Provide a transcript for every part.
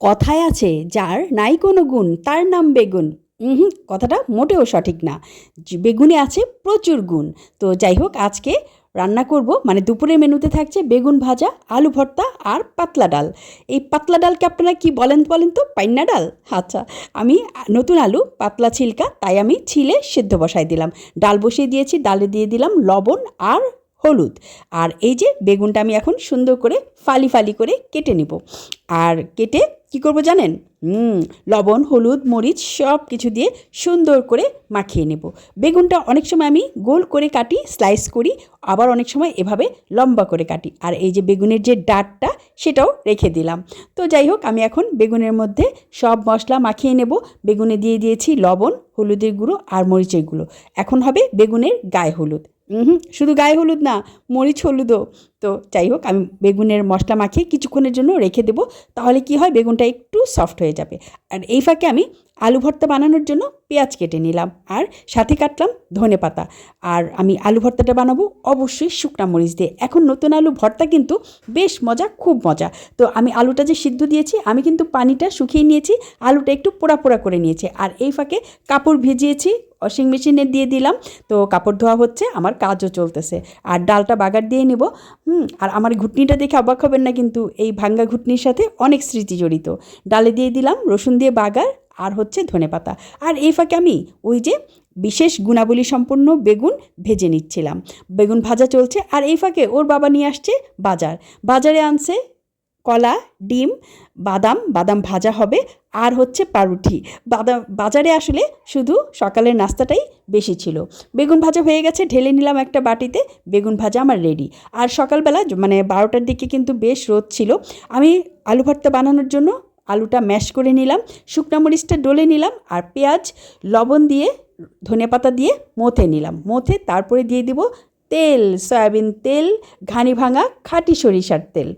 কথায় আছে, যার নাই কোনো গুণ, তার নাম বেগুন। হুম কথাটা মোটেও সঠিক না। বেগুনে আছে প্রচুর গুণ। তো যাই হোক, আজকে রান্না করব মানে দুপুরের মেনুতে থাকছে বেগুন ভাজা, আলু ভর্তা আর পাতলা ডাল। এই পাতলা ডালকে আপনারা কি বলেন বলেন তো? পাইন্না ডাল? আচ্ছা আমি নতুন আলু, পাতলা ছিলকা, তাই আমি ছিলে সেদ্ধ বসাই দিলাম। ডাল বসিয়ে দিয়েছি, ডালে দিয়ে দিলাম লবণ আর হলুদ। আর এই যে বেগুনটা আমি এখন সুন্দর করে ফালি ফালি করে কেটে নিব। আর কেটে কি করব জানেন? হুম, লবণ, হলুদ, মরিচ সব কিছু দিয়ে সুন্দর করে মাখিয়ে নেব। বেগুনটা অনেক সময় আমি গোল করে কাটি, স্লাইস করি, আবার অনেক সময় এভাবে লম্বা করে কাটি। আর এই যে বেগুনের যে ডাঁটটা, সেটাও রেখে দিলাম। তো যাই হোক, আমি এখন বেগুনের মধ্যে সব মশলা মাখিয়ে নেব। বেগুনে দিয়ে দিয়েছি লবণ, হলুদের গুঁড়ো আর মরিচের গুঁড়ো। এখন হবে বেগুনের গায়ে হলুদ। হুম শুধু গায়ে হলুদ না, মরিচ হলুদও। তো যাই হোক, আমি বেগুনের মশলা মাখিয়ে কিছুক্ষণের জন্য রেখে দেবো, তাহলে কি হয়, বেগুনটা একটু সফট হয়ে যাবে। আর এই ফাঁকে আমি আলু ভর্তা বানানোর জন্য পেঁয়াজ কেটে নিলাম, আর সাথে কাটলাম ধনে পাতা। আর আমি আলু ভর্তাটা বানাবো অবশ্যই শুকনা মরিচ দিয়ে। এখন নতুন আলু ভর্তা কিন্তু বেশ মজা, খুব মজা। তো আমি আলুটা যে সিদ্ধ দিয়েছি, আমি কিন্তু পানিটা শুকিয়ে নিয়েছি, আলুটা একটু পোড়া পোড়া করে নিয়েছি। আর এই ফাঁকে কাপড় ভিজিয়েছি ওয়াশিং মেশিনে দিয়ে দিলাম। তো কাপড় ধোয়া হচ্ছে, আমার কাজও চলতেছে। আর ডালটা বাগার দিয়ে নেব। হুম, আর আমার ঘুটনিটা দেখে অবাক হবেন না কিন্তু এই ভাঙ্গা ঘুটনির সাথে অনেক স্মৃতি জড়িত। ডালে দিয়ে দিলাম রসুন দিয়ে বাগার, আর হচ্ছে ধনেপাতা আর এই ফাঁকে আমি ওই যে বিশেষ গুণাবলী সম্পন্ন বেগুন ভেজে নিচ্ছিলাম। বেগুন ভাজা চলছে, আর এই ফাঁকে ওর বাবা নিয়ে আসছে বাজার। বাজারে আনছে কলা, ডিম, বাদাম বাদাম ভাজা হবে। আর হচ্ছে পাউরুটি বাদাম বাজারে আসলে শুধু সকালের নাস্তাটাই বেশি ছিল। বেগুন ভাজা হয়ে গেছে, ঢেলে নিলাম একটা বাটিতে। বেগুন ভাজা আমার রেডি আর সকালবেলা মানে বারোটার দিকে কিন্তু বেশ রোদ ছিল। আমি আলু ভর্তা বানানোর জন্য আলুটা ম্যাশ করে নিলাম, শুকনা মরিচটা ডলে নিলাম, আর পেঁয়াজ, লবণ দিয়ে ধনেপাতা দিয়ে মথে নিলাম। মথে তারপরে দিয়ে দিব তেল, সয়াবিন তেল, ঘানি ভাঙা খাঁটি সরিষার তেল।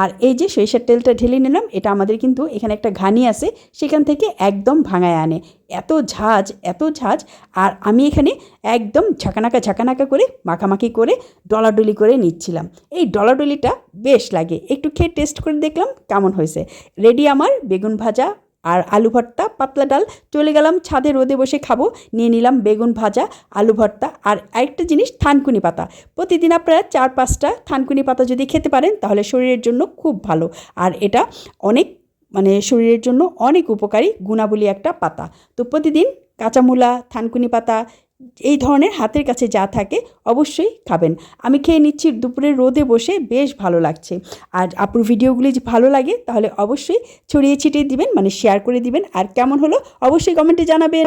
আর এই যে সরিষার তেলটা ঢেলে নিলাম, এটা আমাদের কিন্তু এখানে একটা ঘানি আছে, সেখান থেকে একদম ভাঙায় আনে। এত ঝাঁজ এত ঝাঁজ, আর আমি এখানে একদম ঝাঁকানাকা ঝাঁকানাকা করে, মাখামাখি করে ডলাডলি করে নিচ্ছিলাম। এই ডলাডলিটা বেশ লাগে। একটু খেয়ে টেস্ট করে দেখলাম কেমন হয়েছে। রেডি আমার বেগুন ভাজা আর আলু ভর্তা, পাতলা ডাল, চলে গেলাম ছাদে রোদে বসে খাব। নিয়ে নিলাম বেগুন ভাজা, আলু ভর্তা আর আরেকটা জিনিস থানকুনি পাতা। প্রতিদিন আপনারা চার পাঁচটা থানকুনি পাতা যদি খেতে পারেন, তাহলে শরীরের জন্য খুব ভালো। আর এটা অনেক মানে শরীরের জন্য অনেক উপকারী, গুণাবলী একটা পাতা। তো প্রতিদিন কাঁচামূলা, থানকুনি পাতা এই ধরনের হাতের কাছে যা থাকে অবশ্যই খাবেন। আমি খেয়ে নিচ্ছি দুপুরে রোদে বসে, বেশ ভালো লাগছে। আর আপুর ভিডিওগুলি ভালো লাগে, তাহলে অবশ্যই ছড়িয়ে ছিটিয়ে দিবেন মানে শেয়ার করে দিবেন। আর কেমন হলো, অবশ্যই কমেন্টে জানাবেন।